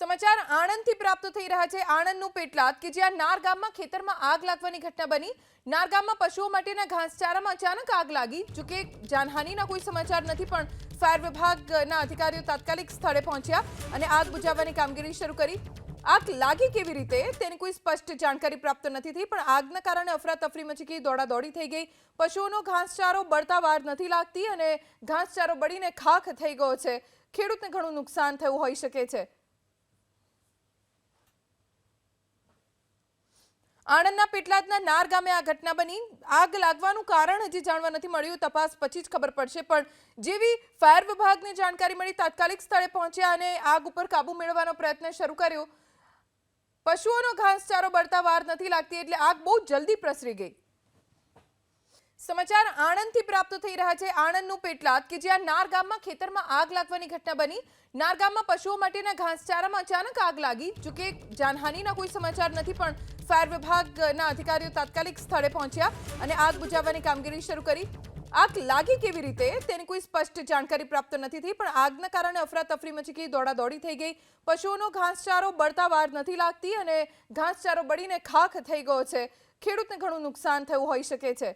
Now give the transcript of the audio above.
સમાચાર આણંદથી પ્રાપ્ત થઈ રહ્યા છે. આણંદનું પેટલાદ કે જ્યાં નાર ગામમાં ખેતરમાં આગ લાગવાની ઘટના બની. નાર ગામમાં પશુઓ માટેના ઘાસચારામાં અચાનક આગ લાગી. જોકે જાનહાનિના કોઈ સમાચાર નથી, પણ ફાયર વિભાગના અધિકારીઓ તાત્કાલિક સ્થળે પહોંચ્યા અને આગ બુઝાવવાની કામગીરી શરૂ કરી. આગ લાગી કેવી રીતે તેની કોઈ સ્પષ્ટ જાણકારી પ્રાપ્ત નથી થઈ, પણ આગના કારણે અફરાતફરી મચી ગઈ, દોડાદોડી થઈ ગઈ. પશુઓનો ઘાસચારો બળતા વાર નથી લાગતી અને ઘાસચારો બળીને ખાખ થઈ ગયો છે. ખેડૂતને ઘણું નુકસાન થયું હોઈ શકે છે. આણંદના પેટલાદના નાર ગામે આ ઘટના બની. આગ લાગવાનું કારણ હજી જાણવા નથી મળ્યું. તપાસ પછી જ ખબર પડશે. પણ જેવી ફાયર વિભાગને જાણકારી મળી, તાત્કાલિક સ્થળે પહોંચ્યા અને આગ ઉપર કાબુ મેળવવાનો પ્રયત્ન શરૂ કર્યો. પશુઓનો ઘાસચારો બળતા વાર નથી લાગતી એટલે આગ બહુ જલ્દી પ્રસરી ગઈ. સમાચાર આણંદથી પ્રાપ્ત થઈ રહ્યા છે. આણંદનું પેટલાદ કે જ્યાં નાર ગામમાં ખેતરમાં આગ લાગવાની ઘટના બની. નાર ગામમાં પશુઓ માટેના ઘાસચારામાં અચાનક આગ લાગી જોકે જાનહાનિના કોઈ સમાચાર નથી, પણ ફાયર વિભાગના અધિકારીઓ તાત્કાલિક સ્થળે પહોંચ્યા અને આગ બુઝાવવાની કામગીરી શરૂ કરી. આગ લાગી કેવી રીતે, તેની કોઈ સ્પષ્ટ જાણકારી પ્રાપ્ત નથી થઈ, પણ આગના કારણે અફરાતફરી મચી ગઈ, દોડાદોડી થઈ ગઈ. પશુઓનો ઘાસચારો બળતા વાર નથી લાગતી અને ઘાસચારો બળીને ખાખ થઈ ગયો છે. ખેડૂતને ઘણું નુકસાન થયું હોઈ શકે છે.